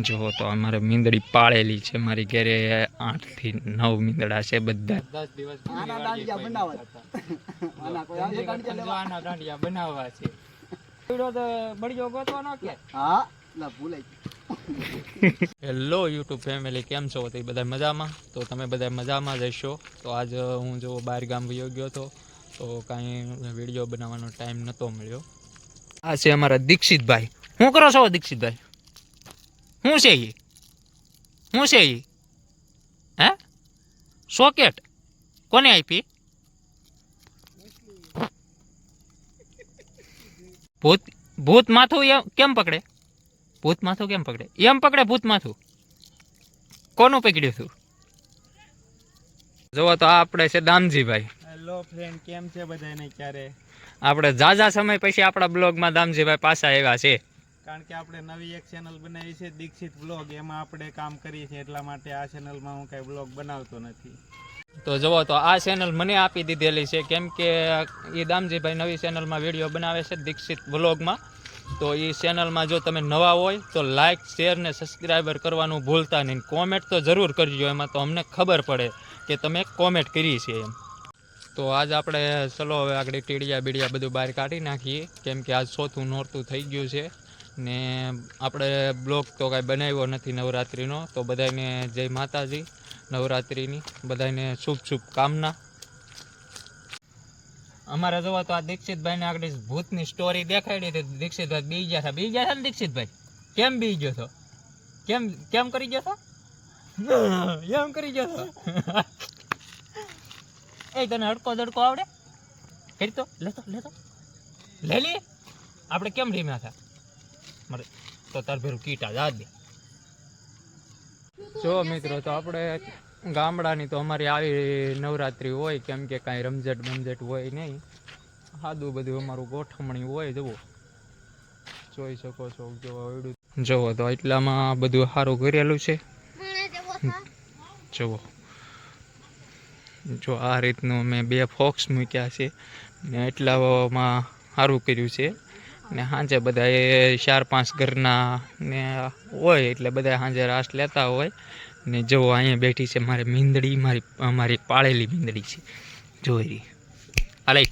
જો તો અમારે મીંદડી પાળેલી છે. મારી ઘરે આઠથી નવ મીંદડા છે બધા. બનાવવા. છે. તો બળિયો ગોતવાનો કે. હા લા ભૂલાઈ ગયું. હેલો યુટ્યુબ ફેમિલી કેમ છો? તો બધા મજામાં? તો તમે બધા મજામાં જ હશો? તો આજ હું જો બહાર ગામ વયો ગયો હતો તો કાંઈ વીડિયો બનાવવાનો ટાઈમ નહોતો મળ્યો. આ છે અમારા દીક્ષિતભાઈ. શું કરો છો દીક્ષિતભાઈ? શું છે એ શું છે એ હે? સોકેટ. કોને આપી? ભૂત ભૂત માથું એમ કેમ પકડે? ભૂત માથું કેમ પકડે? એમ પકડે ભૂત માથું કોનું પકડ્યું હતું જોવો તો આપણે છે દામજીભાઈ. હેલો ફ્રેન્ડ કેમ છે બધાને ક્યારે? આપણે જાજા સમય પછી આપણા બ્લોગમાં દામજીભાઈ પાછા આવ્યા છે. કારણ કે આપણે નવી એક ચેનલ બનાવી છે, દીક્ષિત બ્લોગ એમાં આપણે કામ કરીએ છીએ, એટલા માટે આ ચેનલમાં હું કાંઈ બ્લોગ બનાવતો નથી. તો જુઓ, તો આ ચેનલ મને આપી દીધેલી છે. કેમ કે એ દામજીભાઈ નવી ચેનલમાં વીડિયો બનાવે છે, દીક્ષિત બ્લોગમાં તો એ ચેનલમાં જો તમે નવા હોય, તો લાઇક શેર ને સબસ્ક્રાઈબર કરવાનું ભૂલતા નહીં. કોમેન્ટ તો જરૂર કરજો, એમાં તો અમને ખબર પડે કે તમે કોમેન્ટ કરી છે એમ. તો આજ આપણે, ચલો હવે આગળ ટીડિયા બીડિયા બધું બહાર કાઢી નાખીએ. કેમ કે આજ સોથું નોરતું થઈ ગયું છે. ને આપણે બ્લોગ તો કાંઈ બનાવ્યો નથી નવરાત્રિનો, તો બધાને જય માતાજી નવરાત્રિની બધાને શુભ શુભ કામના. અમારે જોવા તો આ દીક્ષિતભાઈને આગળ ભૂતની સ્ટોરી દેખાડી હતી. દીક્ષિતભાઈ બી ગયા હતા. બી ગયા હતા ને દીક્ષિતભાઈ? કેમ બી ગયો છો કેમ કેમ કરી ગયો છો એમ કરી ગયો છો એ તને હડકો દડકો આવડે? કરી તો લેતો લેતો લે લે આપણે કેમ રીમ્યા હતા? મારે તો તાર ભેરું કીટા જા દે. જો મિત્રો, તો આપણે ગામડાની તો અમારી આવી નવરાત્રી હોય, કેમ કે કાંઈ રમઝટ બમઝટ હોય નહીં. સાદું બધું અમારું ગોઠવણી હોય, જુઓ. જોઈ શકો છો, જો જુઓ, તો એટલામાં બધું સારું કરેલું છે. જુઓ. જો આ રીતનું મેં બે ફોક્સ મૂક્યા છે. ને એટલામાં સારું કર્યું છે. ને સાંજે બધા ચાર પાંચ ઘરના ને હોય એટલે બધા સાંજે રાસ લેતા હોય. ને જો અહીંયા બેઠી છે મારી મીંદડી, મારી અમારી પાળેલી મીંદડી છે. જોઈ રહી. હાલે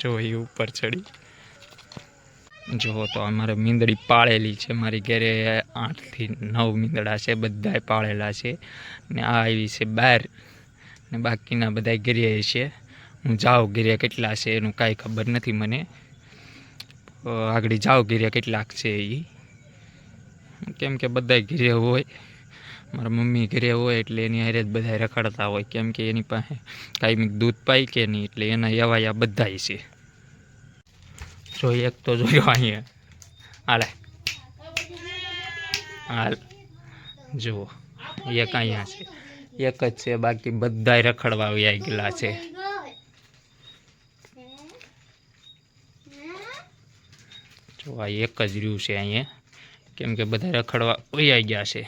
જો ઉપર ચડી. જુઓ તો અમારે મીંદડી પાળેલી છે. મારી ઘરે આઠથી નવ મીંદડા છે. બધાય પાળેલા છે. ને આ આવી છે બહાર. ને બાકીના બધા ઘરે છે. હું જાઉં ગીર્યા કેટલા છે એનું કાંઈ ખબર નથી મને. આગળ જાઉં ગીર્યા કેટલાક છે એ કેમ કે બધા ઘીરે હોય, મારા મમ્મી ઘીરે હોય એટલે એની હારે જ બધા રખડતા હોય. કેમ કે એની પાસે કાંઈ દૂધ પાય કે નહીં એટલે એના એવાયા બધાય છે. જો એક તો જોયો અહીંયા. હાલે. હાલ. જુઓ. એક અહીંયા છે. એક જ છે, બાકી બધાય રખડવા આવી ગયેલા છે. જો આ એક જ રહ્યું છે અહીંયા. કેમ કે બધા રખડવા વૈયા ગયા છે.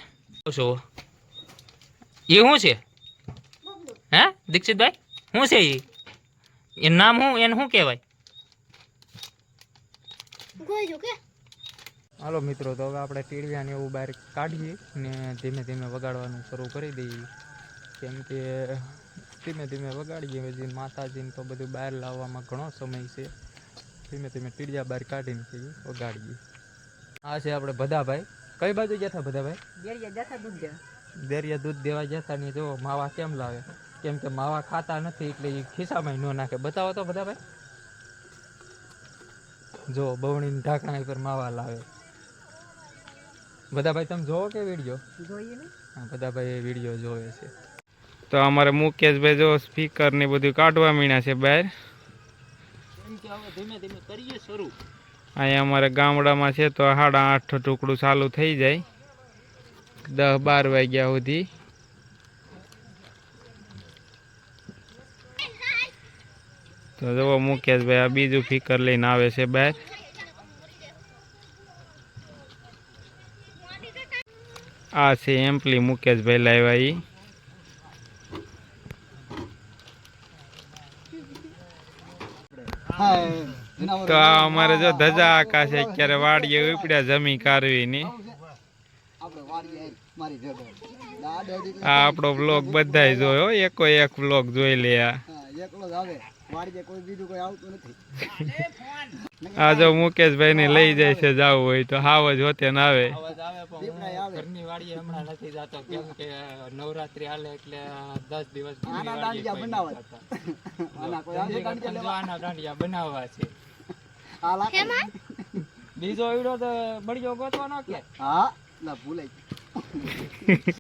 શું એ શું છે? હે દીક્ષિતભાઈ? શું છે એ એ નામ શું? એને શું કહેવાય? હાલો મિત્રો તો હવે આપણે ટીડિયાને એવું બહાર કાઢીએ ને ધીમે ધીમે વગાડવાનું શરૂ કરી દઈએ. કેમ કે ધીમે ધીમે વગાડીએ પછી માતાજીને તો બધું બહાર લાવવામાં ઘણો સમય છે. ધીમે ધીમે ટીડિયા બહાર કાઢીને પછી વગાડીએ. આ છે આપણે ભદાભાઈ. કઈ બાજુ ગયા હતા ભદાભાઈ? દેરિયા દૂધ દેવા. જતા ને જો માવા કેમ લાવે? કેમ કે માવા ખાતા નથી એટલે એ ખિસ્સામાં ન નાખે. બતાવો તો બધા ભાઈ જો બવણીની ઢાંકણા ઉપર માવા લાવે. બધા ભાઈ તમે જોવો કે વીડિયો? જોઈએ ને. હા બધા ભાઈ વીડિયો જોવે છે. તો અમારે મુકેશભાઈ જો સ્પીકર ને બધું કાઢવા મીણ્યા છે બહાર. ધીમે ધીમે કરીએ શરૂ. અહીંયા અમારે ગામડામાં છે તો સાડા આઠ ટુકડું ચાલુ થઈ જાય. દસ બાર વાગ્યા સુધી. તો જુઓ મુકેશભાઈ આ બીજું ફિકર લઈને આવે છે બહાર. આ છે એમ્પલી મુકેશભાઈ લાવ્યા ઈ હા એના નવરો તો અમારે જો ધજા આકાશે અત્યારે વાડીએ ઉપડ્યા જમી કારવી ની આ આપણો બ્લોગ બધા જોયો એકો એક બ્લોગ જોઈ લે આ. એકલો જ આવે. વાડીએ કોઈ બીજું કોઈ આવતું નથી. આ જો મુકેશભાઈ ને લઈ જાય છે જવું હોય તો હાવ જ હોતે ને આવે. ઘરની વાડીએ હમણાં નથી જતો કેમ કે નવરાત્રી હાલે એટલે દસ દિવસ આના દાંડિયા બનાવવા. છે. બીજો ઈડો તો બળિયો ગોતવાનો કે? હા ના ભૂલાઈ ગયું.